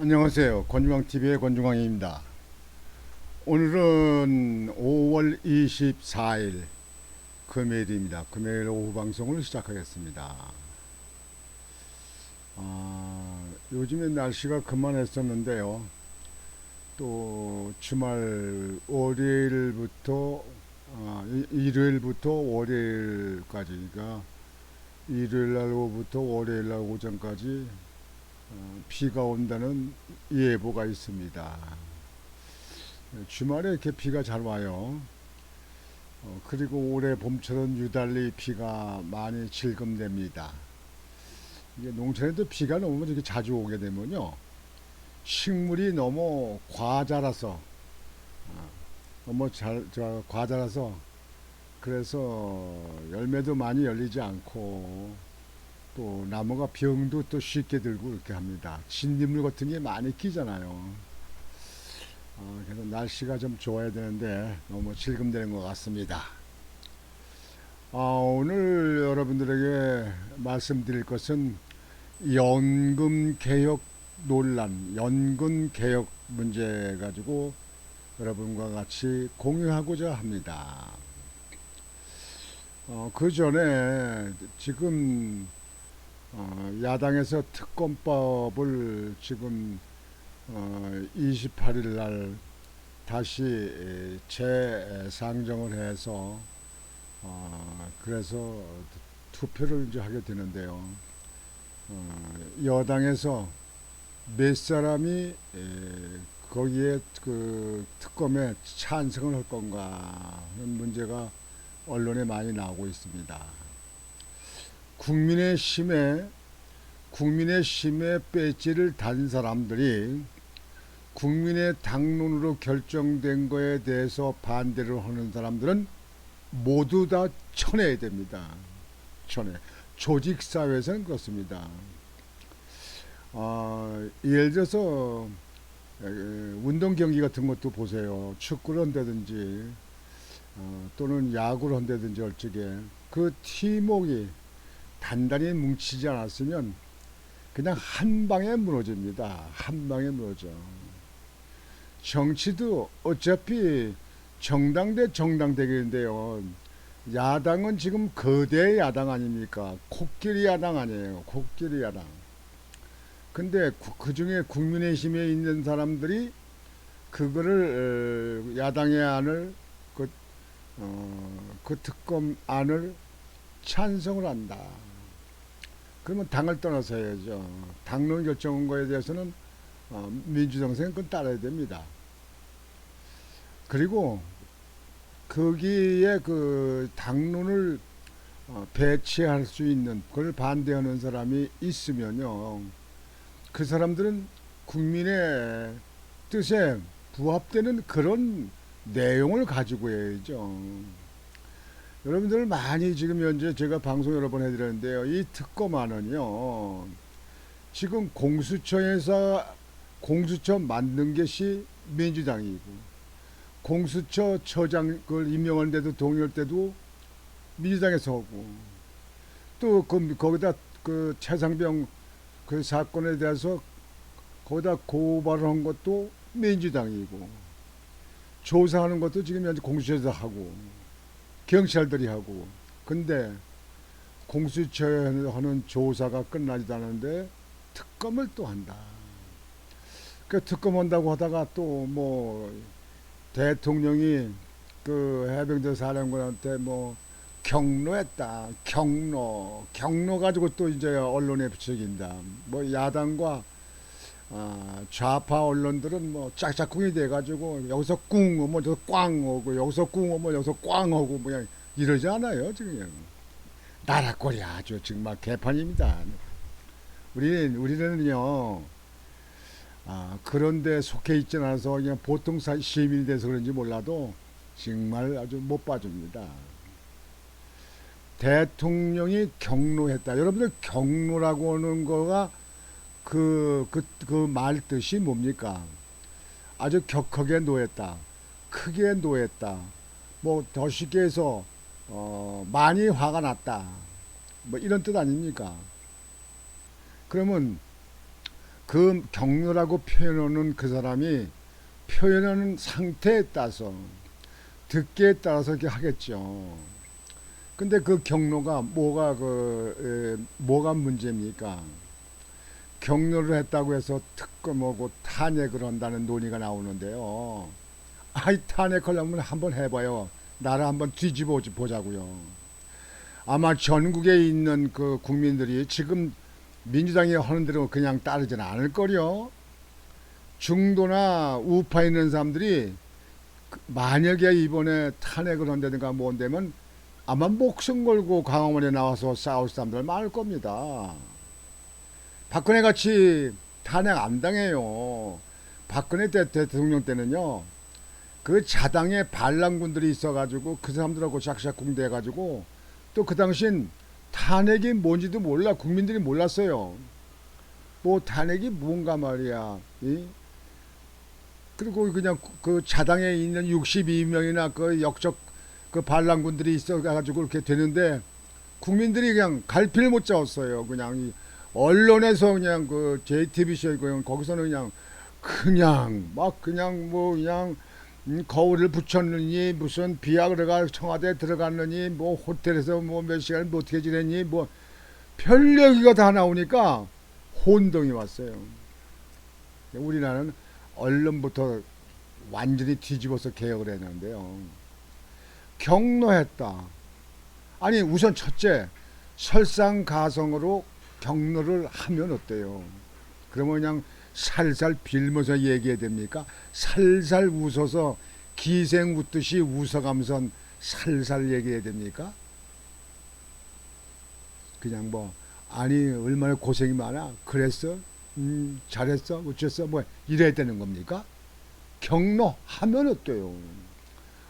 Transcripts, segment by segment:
안녕하세요. 권중왕TV의 권중왕입니다. 오늘은 5월 24일 금요일입니다. 금요일 오후 방송을 시작하겠습니다. 아, 요즘에 날씨가 그만했었는데요. 또 주말 월요일부터 아, 이- 일요일부터 월요일까지가 일요일 날 오후부터 월요일 날 오전까지 어, 비가 온다는 예보가 있습니다. 주말에 이렇게 비가 잘 와요. 어, 그리고 올해 봄처럼 유달리 비가 많이 질금됩니다. 이게 농촌에도 비가 너무 이렇게 자주 오게 되면요. 식물이 너무 과자라서, 어, 너무 잘, 저, 과자라서, 그래서 열매도 많이 열리지 않고, 또 나무가 병도 또 쉽게 들고 이렇게 합니다. 진딧물 같은 게 많이 끼잖아요. 어, 그래서 날씨가 좀 좋아야 되는데 너무 질금되는 것 같습니다. 아, 오늘 여러분들에게 말씀드릴 것은 연금 개혁 논란, 연금 개혁 문제 가지고 여러분과 같이 공유하고자 합니다. 어, 그 전에 지금 어, 야당에서 특검법을 지금 어, 28일 날 다시 재상정을 해서 어, 그래서 투표를 이제 하게 되는데요. 어, 여당에서 몇 사람이 에, 거기에 그 특검에 찬성을 할 건가 하는 문제가 언론에 많이 나오고 있습니다. 국민의 심에 국민의 심에 배지를 단 사람들이 국민의 당론으로 결정된 거에 대해서 반대를 하는 사람들은 모두 다 쳐내야 됩니다. 쳐내. 조직 사회에서는 그렇습니다. 아, 예를 들어서 에, 운동 경기 같은 것도 보세요. 축구를 한다든지 어, 또는 야구를 한다든지 얼적에 그 팀워크가 단단히 뭉치지 않았으면 그냥 한 방에 무너집니다. 한 방에 무너져. 정치도 어차피 정당 대 정당 대결인데요. 야당은 지금 거대 야당 아닙니까? 코끼리 야당 아니에요. 코끼리 야당. 근데 그 중에 국민의힘에 있는 사람들이 그거를 어, 야당의 안을 그, 어, 그 특검 안을 찬성을 한다. 그러면 당을 떠나서 해야죠. 당론 결정한 거에 대해서는 어, 민주정서는 그건 따라야 됩니다. 그리고 거기에 그 당론을 어, 배치할 수 있는 그걸 반대하는 사람이 있으면요. 그 사람들은 국민의 뜻에 부합되는 그런 내용을 가지고 해야죠. 여러분들 많이 지금 현재 제가 방송 여러 번 해드렸는데요. 이 특검안은요. 지금 공수처에서 공수처 만든 것이 민주당이고 공수처 처장 을 임명하는데도 동의할 때도 민주당에서 하고 또 그, 거기다 그 최상병 그 사건에 대해서 거기다 고발을 한 것도 민주당이고 조사하는 것도 지금 현재 공수처에서 하고 경찰들이 하고 근데 공수처에 하는 조사가 끝나지도 않았는데 특검을 또 한다. 그 특검 한다고 하다가 또 뭐 대통령이 그 해병대 사령관한테 뭐 경로했다. 경로. 경로 가지고 또 이제 언론에 부추긴다. 뭐 야당과 아, 좌파 언론들은 뭐 짝짝꿍이 돼가지고 여기서 꿍 오면 저기서 꽝 오고 여기서 꿍 오면 여기서 꽝 오고 뭐 이러지 않아요 지금 나라꼴이 아주 정말 개판입니다. 우리는 우리는요 아, 그런데 속해 있지 않아서 그냥 보통 사- 시민이 돼서 그런지 몰라도 정말 아주 못 봐줍니다. 대통령이 경로했다. 여러분들 경로라고 하는 거가 그, 그, 그 말 뜻이 뭡니까? 아주 격하게 노했다. 크게 노했다. 뭐, 더 쉽게 해서, 어, 많이 화가 났다. 뭐, 이런 뜻 아닙니까? 그러면 그 경로라고 표현하는 그 사람이 표현하는 상태에 따라서 듣기에 따라서 이렇게 하겠죠. 근데 그 경로가 뭐가 그 에, 뭐가 문제입니까? 경로를 했다고 해서 특검하고 탄핵을 한다는 논의가 나오는데요. 아이 탄핵하려면 한번 해봐요. 나라 한번 뒤집어 보자고요. 아마 전국에 있는 그 국민들이 지금 민주당이 하는 대로 그냥 따르지는 않을 거요. 중도나 우파 있는 사람들이 그 만약에 이번에 탄핵을 한다든가 뭔데면 아마 목숨 걸고 강화문에 나와서 싸울 사람들 많을 겁니다. 박근혜 같이 탄핵 안 당해요. 박근혜 대, 대통령 때는요. 그 자당의 반란군들이 있어가지고 그 사람들하고 샥샥 대가지고 또 그 당신 탄핵이 뭔지도 몰라 국민들이 몰랐어요. 뭐 탄핵이 뭔가 말이야. 이? 그리고 그냥 그 자당에 있는 62명이나 그 역적 그 반란군들이 있어가지고 이렇게 되는데 국민들이 그냥 갈피를 못 잡았어요. 그냥 이 언론에서 그냥 그 JTBC 그냥 거기서는 그냥 그냥 막 그냥 뭐 그냥 음, 거울을 붙였느니 무슨 비아그라가 청와대에 들어갔느니 뭐 호텔에서 뭐 몇 시간 뭐 어떻게 지냈니 뭐 별 얘기가 다 나오니까 혼동이 왔어요. 우리나라는 언론부터 완전히 뒤집어서 개혁을 했는데요. 경로했다. 아니 우선 첫째 설상가성으로 경로를 하면 어때요? 그러면 그냥 살살 빌면서 얘기해야 됩니까? 살살 웃어서 기생 웃듯이 웃어가면서 살살 얘기해야 됩니까? 그냥 뭐 아니 얼마나 고생이 많아 그랬어 음 잘했어 어쨌어 뭐 이래야 되는 겁니까? 경로 하면 어때요?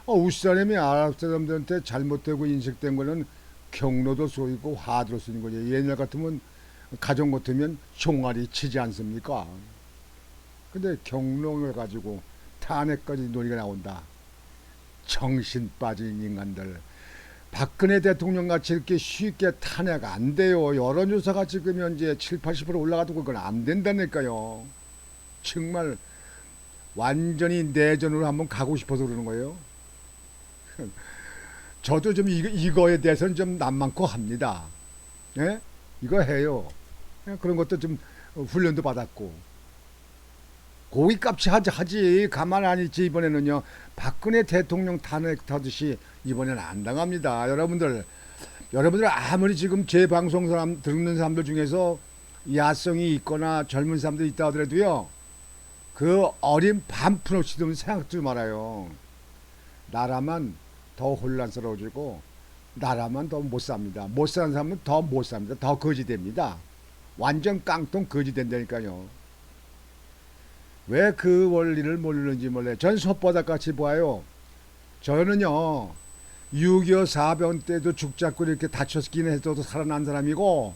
어, 우사람이 아랍 사람들한테 잘못되고 인식된 거는 경로도 쏘이고 화도 쓰는 거죠. 옛날 같으면 가정 같으면 종아리 치지 않습니까? 근데 경로를 가지고 탄핵까지 논의가 나온다. 정신 빠진 인간들. 박근혜 대통령 같이 이렇게 쉽게 탄핵 안 돼요. 여론조사가 지금 현재 7, 80% 올라가도 그건 안 된다니까요. 정말 완전히 내전으로 한번 가고 싶어서 그러는 거예요. 저도 좀 이거, 이거에 대해서는 좀 남만코 합니다. 예? 이거 해요. 예, 그런 것도 좀 훈련도 받았고. 고기값이 하지, 하지. 가만 안 있지, 이번에는요. 박근혜 대통령 탄핵 타듯이 이번에는 안 당합니다. 여러분들, 여러분들 아무리 지금 제 방송 사람, 듣는 사람들 중에서 야성이 있거나 젊은 사람들 있다 하더라도요. 그 어린 반푼 없이 좀 생각지 말아요. 나라만 더 혼란스러워지고 나라만 더 못 삽니다. 못 사는 사람은 더 못 삽니다. 더 거지됩니다. 완전 깡통 거지 된다니까요. 왜 그 원리를 모르는지 몰라요. 전 솥바닥 같이 봐요. 저는요, 6.25 사변 때도 죽자고 이렇게 다쳤긴 해도 살아난 사람이고,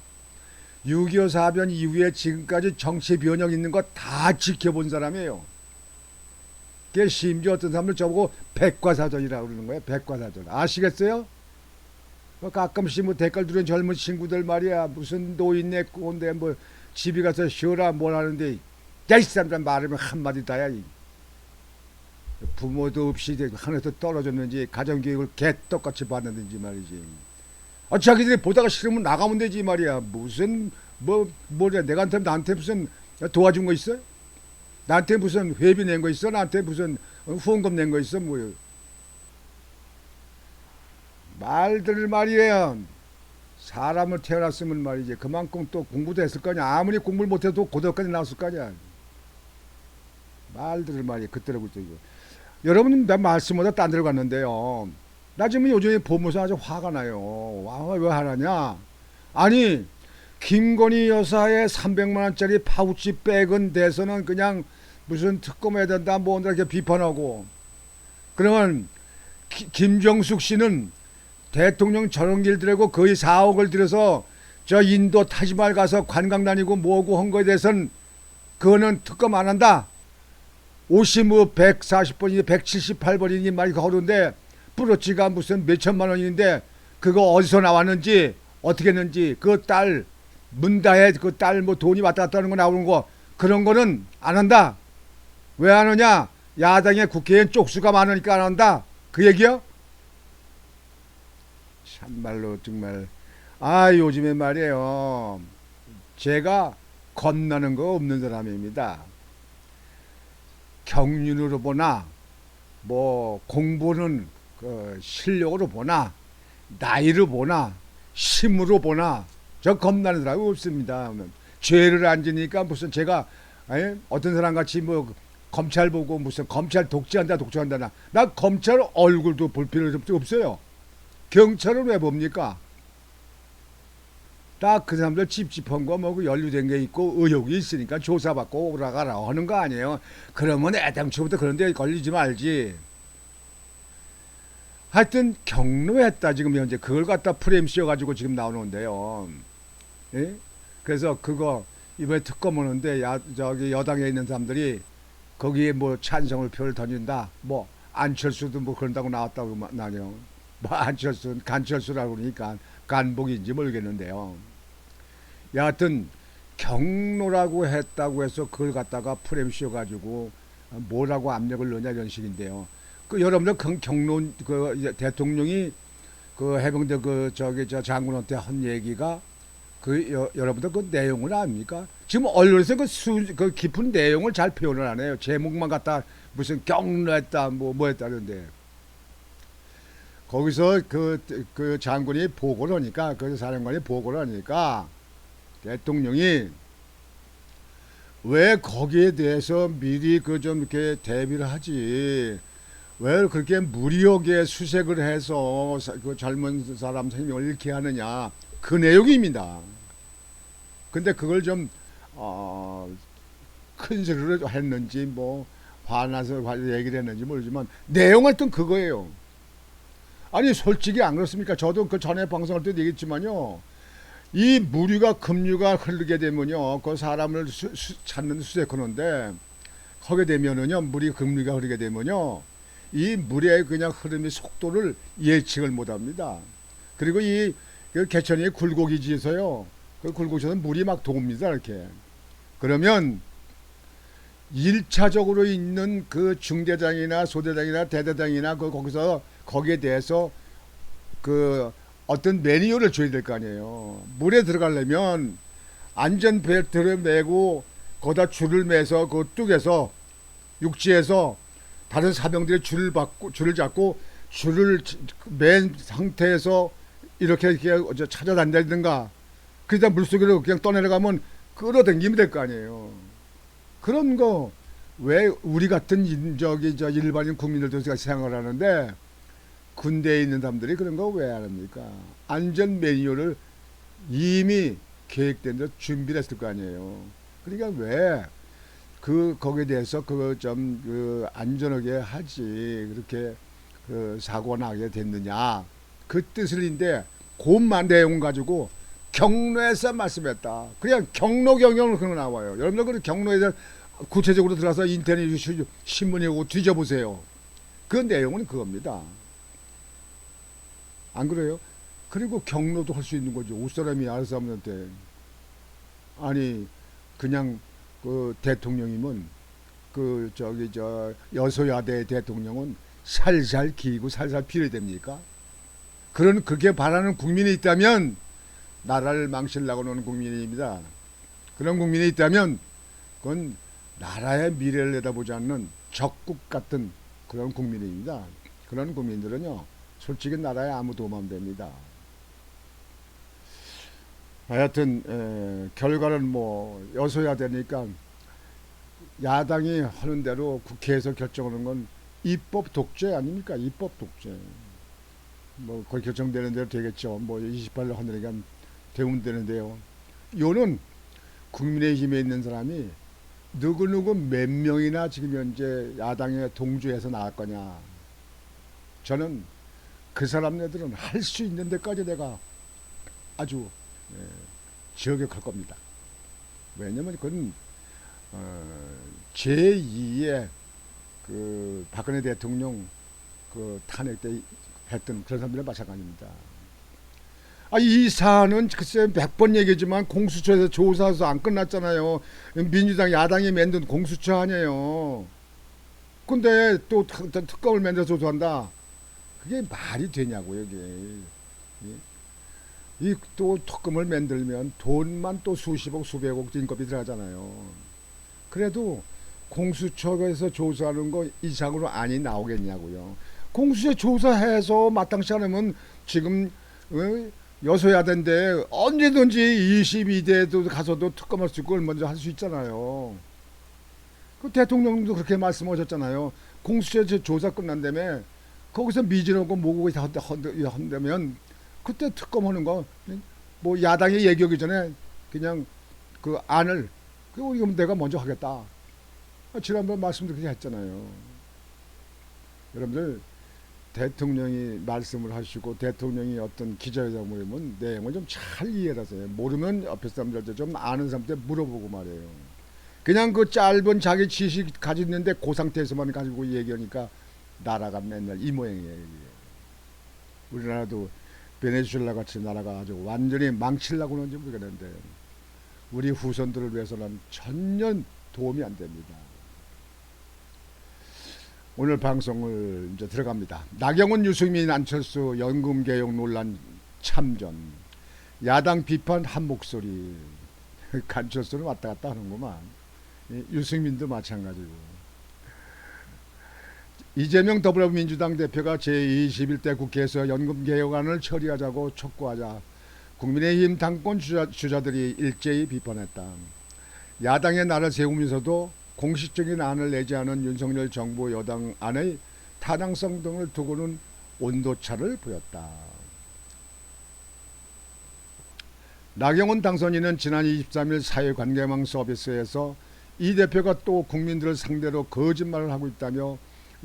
6.25 사변 이후에 지금까지 정치 변형 있는 거 다 지켜본 사람이에요. 그게 심지어 어떤 사람들 저보고 백과사전이라고 그러는 거예요. 백과사전. 아시겠어요? 뭐 가끔씩 뭐 댓글 들은 젊은 친구들 말이야. 무슨 노인네 꼰대 뭐 집에 가서 쉬어라 뭘 하는데 야이 사람들 말하면 한마디 다야. 이. 부모도 없이 하늘에서 떨어졌는지 가정교육을 개떡같이 받는지 말이지. 아 자기들이 보다가 싫으면 나가면 되지 말이야. 무슨 뭐 뭐냐 내가 한테 나한테 무슨 도와준 거 있어? 나한테 무슨 회비 낸 거 있어? 나한테 무슨 후원금 낸 거 있어? 뭐요? 말들 말이에요. 사람을 태어났으면 말이지. 그만큼 또 공부도 했을 거냐 아무리 공부를 못해도 고등까지 나왔을 거냐 말들을 말이 그때로 그때 이거. 여러분 내 말씀보다 딴 데로 갔는데요. 나 지금 요즘에 보면서 아주 화가 나요. 와왜 하나냐? 아니 김건희 여사의 300만 원짜리 파우치 백은 대서는 그냥 무슨 특검해야 된다 뭐 이렇게 비판하고. 그러면 기, 김정숙 씨는 대통령 저런 길 들고 거의 4억을 들여서 저 인도 타지말 가서 관광 다니고 뭐고 한 거에 대해서는 그거는 특검 안 한다. 뭐 140번이니 178번이니 말이 거르는데 뿌러치가 무슨 몇천만 원인데 그거 어디서 나왔는지 어떻게 했는지 그 딸 문다에 그 딸 뭐 돈이 왔다 갔다 하는 거 나오는 거 그런 거는 안 한다. 왜 안 하냐? 야당의 국회의원 쪽수가 많으니까 안 한다. 그 얘기요? 참말로 정말 아 요즘에 말이에요. 제가 겁나는 거 없는 사람입니다. 경륜으로 보나 뭐 공부는 그 실력으로 보나 나이로 보나 힘으로 보나 저 겁나는 사람이 없습니다. 죄를 안 지니까 무슨 제가 에? 어떤 사람 같이 뭐 검찰 보고 무슨 검찰 독재한다 독재한다 나, 나 검찰 얼굴도 볼 필요 없어요. 경찰은 왜 봅니까? 딱 그 사람들 찝찝한 거뭐 연루된 게 있고 의혹이 있으니까 조사받고 오라가라 하는 거 아니에요. 그러면 애당초부터 그런 데 걸리지 말지. 하여튼 경로했다 지금 현재 그걸 갖다 프레임 씌워가지고 지금 나오는데요. 예? 그래서 그거 이번에 특검 오는데 야, 저기 여당에 있는 사람들이 거기에 뭐 찬성을 표를 던진다. 뭐 안철수도 뭐 그런다고 나왔다고 마- 나요. 뭐 안철수 간철수라고 그러니까 간복인지 모르겠는데요. 여하튼 경로라고 했다고 해서 그걸 갖다가 프레임 씌워가지고 뭐라고 압력을 넣냐 이런 식인데요. 그 여러분들 경- 경로 그 대통령이 그 해병대 그 저기 저 장군한테 한 얘기가 그 여, 여러분들 그 내용을 압니까? 지금 언론에서 그, 수, 그 깊은 내용을 잘 표현을 안 해요. 제목만 갖다 무슨 경로했다 뭐 뭐했다는데 거기서 그, 그 장군이 보고를 하니까 그 사령관이 보고를 하니까 대통령이 왜 거기에 대해서 미리 그 좀 이렇게 대비를 하지 왜 그렇게 무리하게 수색을 해서 사- 그 젊은 사람 생명을 잃게 하느냐 그 내용입니다. 근데 그걸 좀 어, 큰 소리로 했는지 뭐 화나서 얘기를 했는지 모르지만 내용은 또 그거예요. 아니 솔직히 안 그렇습니까? 저도 그 전에 방송할 때도 얘기했지만요. 이 무류가 급류가 흐르게 되면요, 그 사람을 수, 수, 찾는 수색하는데 하게 되면은요, 물이 급류가 흐르게 되면요, 이 물의 그냥 흐름의 속도를 예측을 못합니다. 그리고 이 그 개천이 굴곡이지에서요, 그 굴곡에서는 물이 막 돕니다 이렇게. 그러면 일차적으로 있는 그 중대장이나 소대장이나 대대장이나 그 거기서 거기에 대해서 그 어떤 매뉴얼을 줘야 될 거 아니에요. 물에 들어가려면 안전 벨트를 매고 거기다 줄을 매서 그 뚝에서 육지에서 다른 사병들이 줄을 받고 줄을 잡고 줄을 맨 상태에서 이렇게 이렇게 어저 찾아다닌다든가 그러다 물속으로 그냥 떠내려가면 끌어당기면 될 거 아니에요. 그런 거 왜 우리 같은 인- 저기 저 일반인 국민들도 생각을 하는데 군대에 있는 사람들이 그런 거 왜 안 합니까? 안전 매뉴얼을 이미 계획된 대로 준비를 했을 거 아니에요. 그러니까 왜 그 거기에 대해서 그좀그 안전하게 하지 그렇게 그 사고가 나게 됐느냐 그 뜻을인데 그만 내용 가지고 경로에서 말씀했다. 그냥 경로 경영을 그런 거 나와요. 여러분들 그 경로에 대한 구체적으로 들어가서 인터넷 오고 뒤져보세요. 그 내용은 그겁니다. 안 그래요? 그리고 경로도 할 수 있는 거죠. 옷사람이 하면한테 아니 그냥 그 대통령이면 그 저기 저 여소야대 대통령은 살살 기고 살살 필요야 됩니까? 그런 그렇게 바라는 국민이 있다면 나라를 망치려고 노는 국민입니다. 그런 국민이 있다면 그건 나라의 미래를 내다보지 않는 적국 같은 그런 국민입니다. 그런 국민들은요, 솔직히 나라에 아무 도움 안 됩니다. 하여튼 에, 결과는 뭐 여소야 되니까 야당이 하는 대로 국회에서 결정하는 건 입법 독재 아닙니까? 입법 독재. 뭐 거의 결정되는 대로 되겠죠. 뭐 28일 하늘이가 되면 되는데요. 요는 국민의힘에 있는 사람이 누구누구 몇 명이나 지금 현재 야당에 동조해서 나갈 거냐. 저는 그 사람네들은 할 수 있는 데까지 내가 아주 예, 저격할 겁니다. 왜냐면 그건 어, 제2의 그 박근혜 대통령 그 탄핵 때 했던 그런 사람들은 마찬가지입니다. 아, 이 사안은 글쎄 백 번 얘기지만 공수처에서 조사해서 안 끝났잖아요. 민주당 야당이 만든 공수처 아니에요. 근데 또 특- 특검을 만들어서 조사한다. 그게 말이 되냐고 이게. 이 또 특검을 만들면 돈만 또 수십억 수백억 인건비 들어가잖아요. 그래도 공수처에서 조사하는 거 이상으로 안이 나오겠냐고요. 공수처 조사해서 마땅치 않으면 지금 어, 여소야대인데 언제든지 22대도 가서도 특검할 수 있고 먼저 할 수 있잖아요. 그 대통령도 그렇게 말씀하셨잖아요. 공수처 조사 끝난 다음에 거기서 미진하고 뭐고 다 한다- 한다- 한다면 그때 특검하는 거 뭐 야당이 얘기하기 전에 그냥 그 안을 그 이거 내가 먼저 하겠다. 아, 지난번 말씀도 그렇게 했잖아요. 여러분들 대통령이 말씀을 하시고 대통령이 어떤 기자회견을 하면 내용을 좀 잘 이해를 하세요. 모르면 옆에 사람들한테 좀 아는 사람한테 물어보고 말해요. 그냥 그 짧은 자기 지식 가지고 있는데 그 상태에서만 가지고 얘기하니까 나라가 맨날 이 모양이에요. 우리나라도 베네수엘라 같이 나라가 아주 완전히 망치려고 하는지 모르겠는데 우리 후손들을 위해서는 전혀 도움이 안 됩니다. 오늘 방송을 이제 들어갑니다. 나경원, 유승민, 안철수 연금 개혁 논란 참전, 야당 비판 한 목소리, 간철수는 왔다 갔다 하는구만. 이 유승민도 마찬가지고. 이재명 더불어민주당 대표가 제21대 국회에서 연금 개혁안을 처리하자고 촉구하자 국민의힘 당권 주자, 주자들이 일제히 비판했다. 야당의 날을 세우면서도 공식적인 안을 내지 않은 윤석열 정부 여당 안의 타당성 등을 두고는 온도차를 보였다. 나경원 당선인은 지난 23일 사회관계망 서비스에서 이 대표가 또 국민들을 상대로 거짓말을 하고 있다며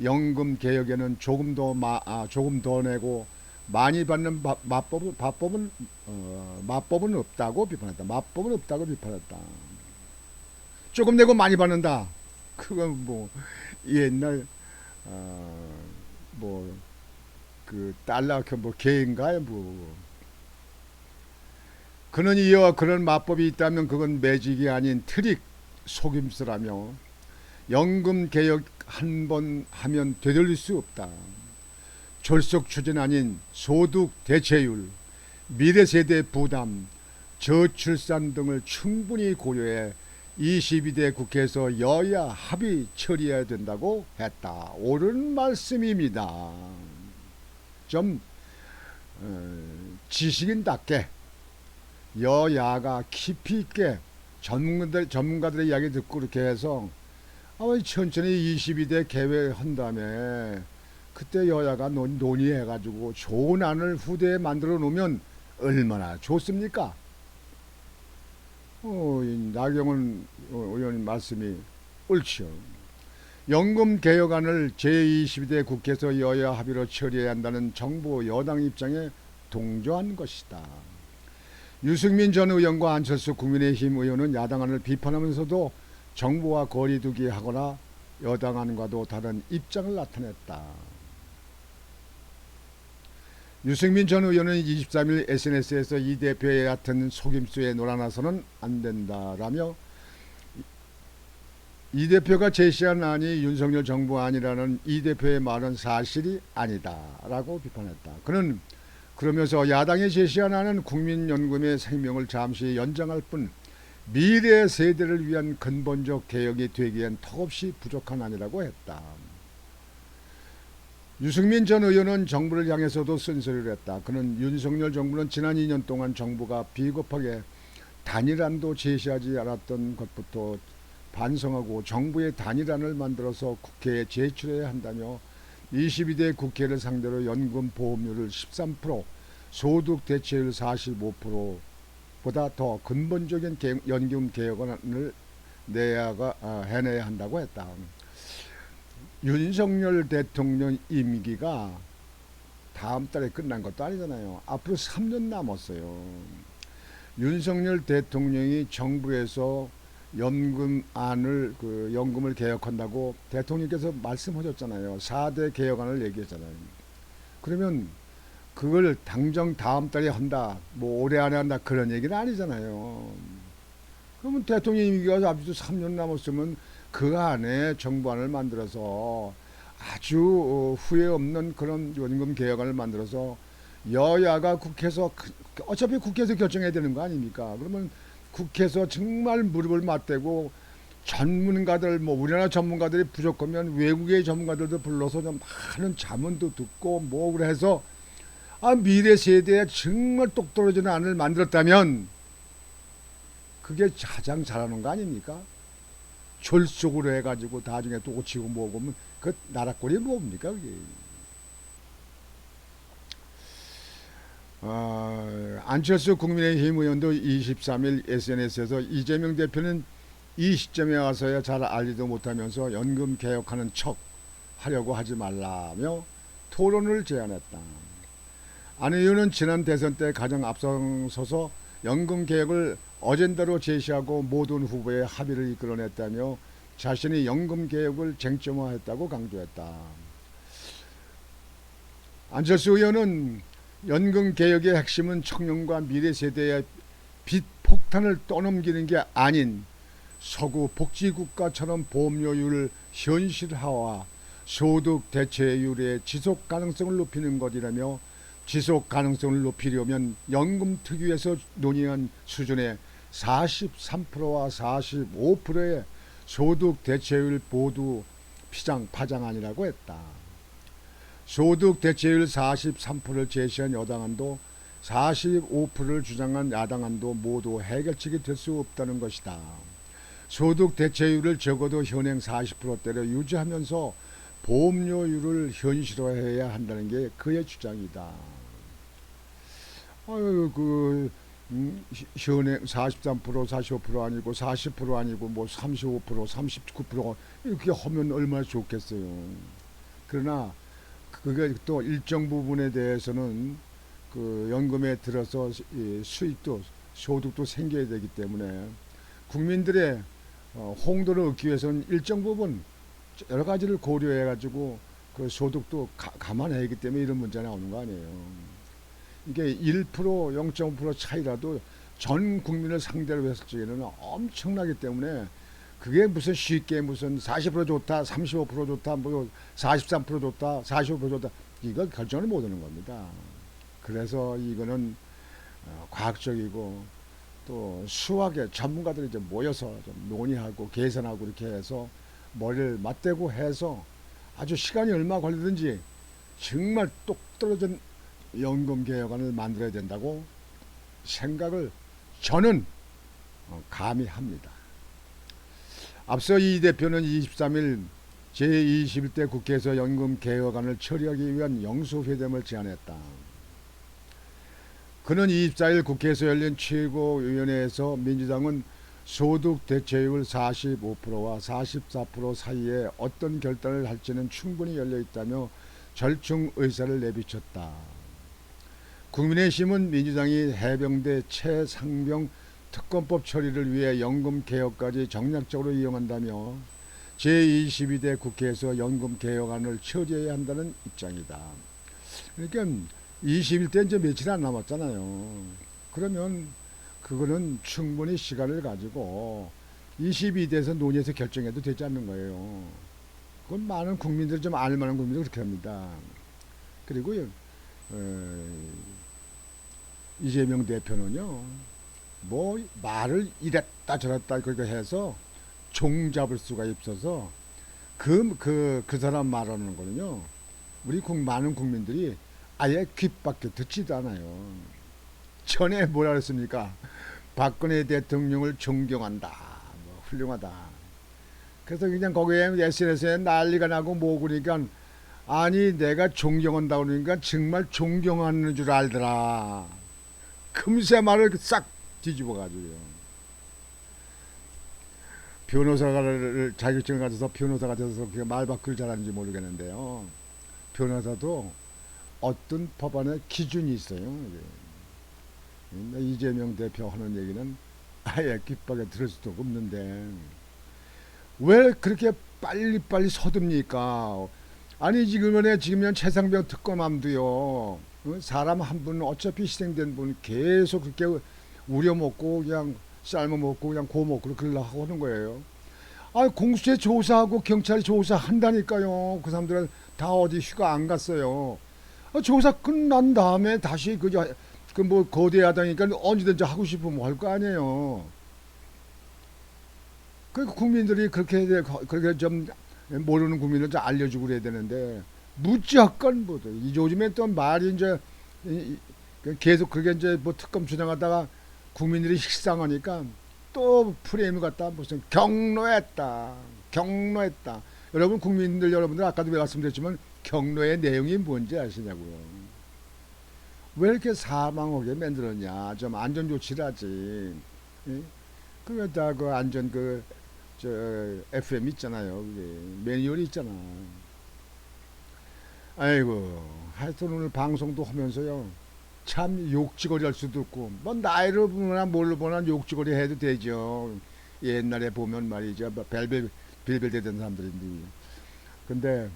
연금 개혁에는 조금 더 마, 아, 조금 더 내고 많이 받는 마, 마법은 마법은 어, 마법은 없다고 비판했다. 마법은 없다고 비판했다. 조금 내고 많이 받는다. 그건 뭐 옛날 어, 뭐그 달러 뭐 개인가요 뭐 그는 이와 그런 마법이 있다면 그건 매직이 아닌 트릭 속임수라며 연금 개혁 한 번 하면 되돌릴 수 없다. 졸속 추진 아닌 소득 대체율, 미래 세대 부담, 저출산 등을 충분히 고려해 22대 국회에서 여야 합의 처리해야 된다고 했다. 옳은 말씀입니다. 좀 어, 지식인답게 여야가 깊이 있게 전문가들 전문가들의 이야기 듣고 그렇게 해서 아, 천천히 22대 개회한 다음에 그때 여야가 논, 논의해가지고 좋은 안을 후대에 만들어 놓으면 얼마나 좋습니까? 어, 이 나경원 의원 말씀이 옳지요. 연금 개혁안을 제22대 국회에서 여야 합의로 처리해야 한다는 정부 여당 입장에 동조한 것이다. 유승민 전 의원과 안철수 국민의힘 의원은 야당안을 비판하면서도 정부와 거리두기 하거나 여당안과도 다른 입장을 나타냈다. 유승민 전 의원은 23일 SNS에서 이 대표의 같은 속임수에 놀아나서는 안 된다라며 이 대표가 제시한 안이 윤석열 정부 안이라는 이 대표의 말은 사실이 아니다라고 비판했다. 그는 그러면서 야당이 제시한 안은 국민연금의 생명을 잠시 연장할 뿐 미래 세대를 위한 근본적 개혁이 되기엔 턱없이 부족한 안이라고 했다. 유승민 전 의원은 정부를 향해서도 쓴소리를 했다. 그는 윤석열 정부는 지난 2년 동안 정부가 비겁하게 단일안도 제시하지 않았던 것부터 반성하고 정부의 단일안을 만들어서 국회에 제출해야 한다며 22대 국회를 상대로 연금 보험료를 13%, 소득 대체율 45%보다 더 근본적인 개, 연금 개혁안을 내야가 아, 해내야 한다고 했다. 윤석열 대통령 임기가 다음 달에 끝난 것도 아니잖아요. 앞으로 3년 남았어요. 윤석열 대통령이 정부에서 연금안을 그 연금을 개혁한다고 대통령께서 말씀하셨잖아요. 4대 개혁안을 얘기했잖아요. 그러면 그걸 당장 다음 달에 한다, 뭐 올해 안에 한다 그런 얘기는 아니잖아요. 그러면 대통령 임기가 아직도 3년 남았으면 그 안에 정부안을 만들어서 아주 어, 후회 없는 그런 연금 개혁안을 만들어서 여야가 국회에서 그- 어차피 국회에서 결정해야 되는 거 아닙니까? 그러면 국회에서 정말 무릎을 맞대고 전문가들 뭐 우리나라 전문가들이 부족하면 외국의 전문가들도 불러서 좀 많은 자문도 듣고 뭐 그래서 아 미래 세대에 정말 똑 떨어지는 안을 만들었다면 그게 가장 잘하는 거 아닙니까? 졸속으로 해가지고 나중에 또 오치고 뭐고 하면 그 나라꼴이 뭡니까 그게? 어, 안철수 국민의힘 의원도 23일 SNS에서 이재명 대표는 이 시점에 와서야 잘 알지도 못하면서 연금 개혁하는 척 하려고 하지 말라며 토론을 제안했다. 안 의원은 지난 대선 때 가장 앞서서서 연금 개혁을 어젠다로 제시하고 모든 후보의 합의를 이끌어냈다며 자신이 연금 개혁을 쟁점화했다고 강조했다. 안철수 의원은 연금 개혁의 핵심은 청년과 미래 세대의 빚 폭탄을 떠넘기는 게 아닌 서구 복지국가처럼 보험료율을 현실화와 소득 대체율의 지속 가능성을 높이는 것이라며 지속 가능성을 높이려면 연금 특유에서 논의한 수준의 43%와 45%의 소득 대체율 모두 피장 파장안이라고 했다. 소득 대체율 43%를 제시한 여당안도 45%를 주장한 야당안도 모두 해결책이 될 수 없다는 것이다. 소득 대체율을 적어도 현행 40%대로 유지하면서 보험료율을 현실화해야 한다는 게 그의 주장이다. 아유 그 음, 히- 현행 43% 45% 아니고 40% 아니고 뭐 35% 39% 이렇게 하면 얼마나 좋겠어요. 그러나 그게 또 일정 부분에 대해서는 그 연금에 들어서 이 수입도 소득도 생겨야 되기 때문에 국민들의 어, 홍도를 얻기 위해서는 일정 부분 여러 가지를 고려해 가지고 그 소득도 가, 감안해야 하기 때문에 이런 문제가 나오는 거 아니에요. 이게 1% 0.5% 차이라도 전 국민을 상대로 했을 적에는 엄청나기 때문에 그게 무슨 쉽게 무슨 40% 좋다, 35% 좋다, 뭐 43% 좋다, 45% 좋다 이거 결정을 못 하는 겁니다. 그래서 이거는 어, 과학적이고 또 수학의 전문가들이 이제 모여서 좀 논의하고 계산하고 이렇게 해서 머리를 맞대고 해서 아주 시간이 얼마 걸리든지 정말 똑 떨어진 연금 개혁안을 만들어야 된다고 생각을 저는 어, 감히 합니다. 앞서 이 대표는 23일 제21대 국회에서 연금 개혁안을 처리하기 위한 영수회담을 제안했다. 그는 24일 국회에서 열린 최고위원회에서 민주당은 소득 대체율 45%와 44% 사이에 어떤 결단을 할지는 충분히 열려 있다며 절충 의사를 내비쳤다. 국민의힘은 민주당이 해병대 최상병 특검법 처리를 위해 연금 개혁까지 정략적으로 이용한다며 제22대 국회에서 연금 개혁안을 처리해야 한다는 입장이다. 그러니까 21대 이제 며칠 안 남았잖아요. 그러면 그거는 충분히 시간을 가지고 22대에서 논의해서 결정해도 되지 않는 거예요. 그건 많은 국민들 좀 알만한 국민들 그렇게 합니다. 그리고 어, 이재명 대표는요, 뭐 말을 이랬다 저랬다 그렇게 해서 종 잡을 수가 있어서 그 그 그 사람 말하는 거는요, 우리 국 많은 국민들이 아예 귓밖에 듣지도 않아요. 전에 뭐라 그랬습니까? 박근혜 대통령을 존경한다. 뭐 훌륭하다. 그래서 그냥 거기에 SNS에 난리가 나고 뭐 그러니까 아니 내가 존경한다 그러니까 정말 존경하는 줄 알더라. 금세 말을 싹 뒤집어 가지고요. 변호사를 자격증을 가져서 변호사가 돼서 바꾸를 잘하는지 모르겠는데요. 변호사도 어떤 법안의 기준이 있어요. 근데 이재명 대표 하는 얘기는 아예 귓밖에 들을 수도 없는데 왜 그렇게 빨리빨리 서듭니까? 아니 지금은 지금은 최상병 특검함도요 어? 사람 한 분은 어차피 희생된 분 계속 그렇게 우려 먹고 그냥 삶아 먹고 그냥 고 먹고 그러려고 하는 거예요. 아 공수처 조사하고 경찰이 조사한다니까요. 그 사람들은 다 어디 휴가 안 갔어요. 아, 조사 끝난 다음에 다시 그저 그 뭐 거대하다니까 언제든지 하고 싶으면 할 거 아니에요. 그 국민들이 그렇게 돼- 그렇게 좀 모르는 국민을 좀 알려주고 그래야 되는데 무지하건 뭐이 요즘에 또 말이 이제 이- 이- 계속 그게 이제 뭐 특검 주장하다가 국민들이 식상하니까 또 프레임을 갖다 무슨 경로했다 경로했다. 여러분 국민들 여러분들 아까도 말씀드렸지만 경로의 내용이 뭔지 아시냐고요. 왜 이렇게 사망하게 만들었냐? 좀 안전 조치를 하지. 예? 그러다 그 안전 그 저 FM 있잖아요. 그게 매뉴얼이 있잖아 아이고 하여튼 오늘 방송도 하면서요. 참 욕지거리 할 수도 없고 뭐 나이를 보나 뭘로 보나 욕지거리 해도 되죠. 옛날에 보면 말이죠. 뭐 벨벨 빌빌대던 사람들인데. 근데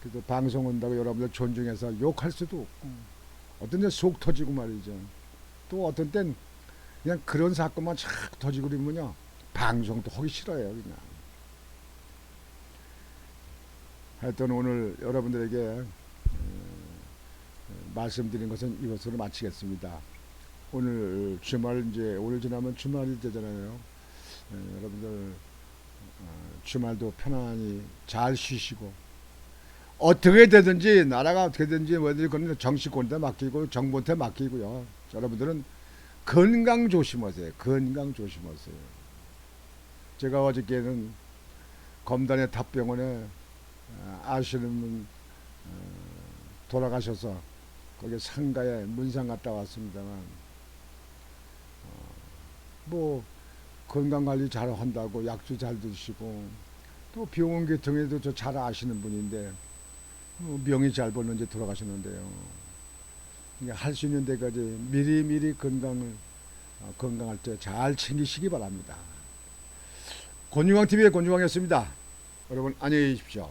그래도 방송 온다고 여러분들 존중해서 욕할 수도 없고 어떤 데속 터지고 말이죠. 또 어떤 땐 그냥 그런 사건만 착 터지고 그러면요. 방송도 하기 싫어요 그냥. 하여튼 오늘 여러분들에게 어, 말씀드린 것은 이것으로 마치겠습니다. 오늘 주말 이제 오늘 지나면 주말이 되잖아요. 예, 여러분들 어, 주말도 편안히 잘 쉬시고 어떻게 되든지 나라가 어떻게 되든지 뭐든지 그건 정치권한테 맡기고 정부한테 맡기고요. 여러분들은 건강 조심하세요. 건강 조심하세요. 제가 어저께는 검단의 탑병원에 어, 아시는 분 어, 돌아가셔서 거기 상가에 문상 갔다 왔습니다만 어, 뭐 건강 관리 잘 한다고 약주 잘 드시고 또 병원 계통에도 저 잘 아시는 분인데 어, 명이 잘 벌는지 돌아가셨는데요. 할수 있는 데까지 미리 미리 건강을 어, 건강할 때 잘 챙기시기 바랍니다. 권유광 TV의 권유광이었습니다. 여러분 안녕히 계십시오.